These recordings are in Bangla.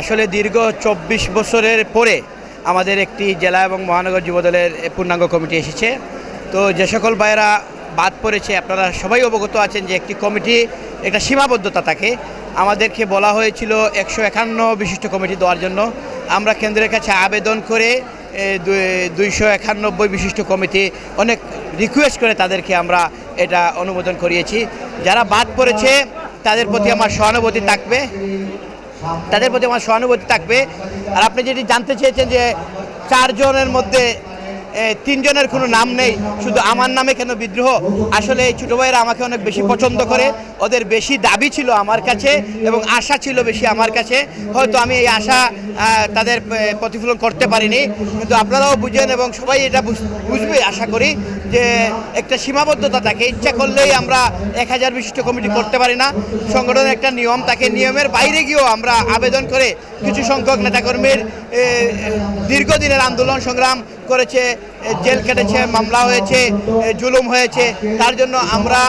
আসলে দীর্ঘ চব্বিশ বছরের পরে আমাদের একটি জেলা এবং মহানগর যুবদলের পূর্ণাঙ্গ কমিটি এসেছে। তো যে সকল ভাইয়েরা বাদ পড়েছে, আপনারা সবাই অবগত আছেন যে একটি কমিটি, একটা সীমাবদ্ধতা থাকে। আমাদেরকে বলা হয়েছিল একশো একান্ন বিশিষ্ট কমিটি দেওয়ার জন্য। আমরা কেন্দ্রের কাছে আবেদন করে দুইশো একানব্বই বিশিষ্ট কমিটি অনেক রিকোয়েস্ট করে তাদেরকে আমরা এটা অনুমোদন করিয়েছি। যারা বাদ পড়েছে, তাদের প্রতি আমার সহানুভূতি থাকবে। তাদের প্রতি আমার সহানুভূতি থাকবে। আর আপনি যেটি জানতে চেয়েছেন যে চারজনের মধ্যে তিনজনের কোনো নাম নেই, শুধু আমার নামে কেন বিদ্রোহ? আসলে এই ছোটো ভাইয়েরা আমাকে অনেক বেশি পছন্দ করে, ওদের বেশি দাবি ছিল আমার কাছে এবং আশা ছিল বেশি আমার কাছে। হয়তো আমি এই আশা তাদের প্রতিফলন করতে পারিনি, কিন্তু আপনারাও বুঝেন এবং সবাই এটা বুঝ- বুঝবে আশা করি যে একটা সীমাবদ্ধতা থাকে, ইচ্ছা করলেই আমরা এক হাজার বিশিষ্ট কমিটি করতে পারি না। সংগঠনের একটা নিয়ম তাকে নিয়মের বাইরে গিয়েও আমরা আবেদন করে কিছু সংখ্যক নেতাকর্মীর দীর্ঘদিনের আন্দোলন সংগ্রাম করেছে জেল কেটেছে, মামলা হয়েছে জুলুম হয়েছে, তার জন্য আমরা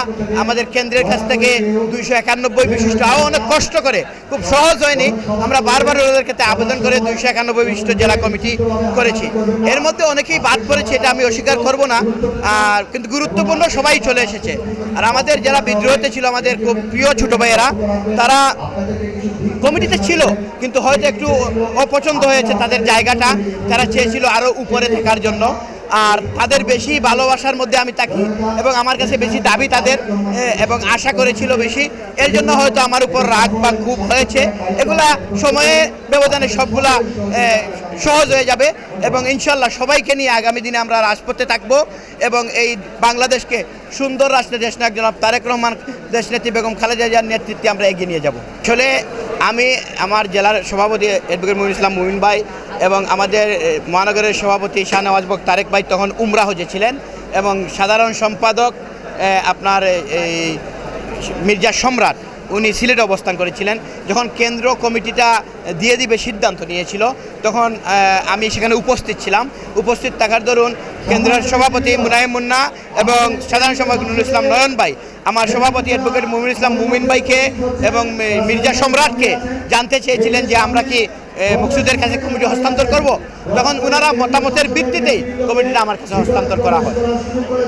আমাদের কেন্দ্রের কাছ থেকে দুইশো একানব্বই বিশিষ্ট, আরও অনেক কষ্ট করে, খুব সহজ হয়নি, আমরা বারবার ওদের ক্ষেত্রে আবেদন করে দুইশো একানব্বই বিশিষ্ট জেলা কমিটি করেছি। এর মধ্যে অনেকেই বাদ পড়েছে, এটা আমি অস্বীকার করব না, আর কিন্তু গুরুত্বপূর্ণ সবাই চলে এসেছে। আর আমাদের যারা বিদ্রোহতে ছিল, আমাদের খুব প্রিয় ছোটো ভাইয়েরা, তারা কমিটিতে ছিল, কিন্তু হয়তো একটু অপছন্দ হয়েছে তাদের জায়গাটা। তারা চেয়েছিল আরও উপরে থাকার জন্য। আর তাদের বেশি ভালোবাসার মধ্যে আমি থাকি এবং আমার কাছে বেশি দাবি তাদের এবং আশা করেছিল বেশি। এর জন্য হয়তো আমার উপর রাগ বা খুব হয়েছে। এগুলা সময়ে ব্যবধানে সবগুলা সহজ হয়ে যাবে এবং ইনশাল্লাহ সবাইকে নিয়ে আগামী দিনে আমরা রাজপথে থাকব এবং এই বাংলাদেশকে সুন্দর রাষ্ট্রের দেশ নায়ক জনাব তারেক রহমান, দেশনেত্রী বেগম খালেদা জিয়ার নেতৃত্বে আমরা এগিয়ে নিয়ে যাব। আসলে আমি আমার জেলার সভাপতি এডভোকেট মুমিন ইসলাম মুমিন ভাই এবং আমাদের মহানগরের সভাপতি শাহনওয়াজ বক তারেক ভাই তখন উমরা হজে ছিলেন এবং সাধারণ সম্পাদক আপনার এই মির্জা সম্রাট। উনি সিলেটে অবস্থান করেছিলেন। যখন কেন্দ্র কমিটিটা দিয়ে দিবে সিদ্ধান্ত নিয়েছিল তখন আমি সেখানে উপস্থিত ছিলাম। উপস্থিত থাকার দরুন কেন্দ্রের সভাপতি মুনাইম মুন্না এবং সাধারণ সম্পাদক নুরুল ইসলাম নয়ন ভাই আমার সভাপতি অ্যাডভোকেট মুমিন ইসলাম মুমিন ভাইকে এবং মির্জা সম্রাটকে জানতে চেয়েছিলেন যে আমরা কি এ, মুকসুদের কাছে কমিটি হস্তান্তর করব। তখন ওনারা মতামতের ভিত্তিতেই কমিটিটা আমার কাছে হস্তান্তর করা হয়।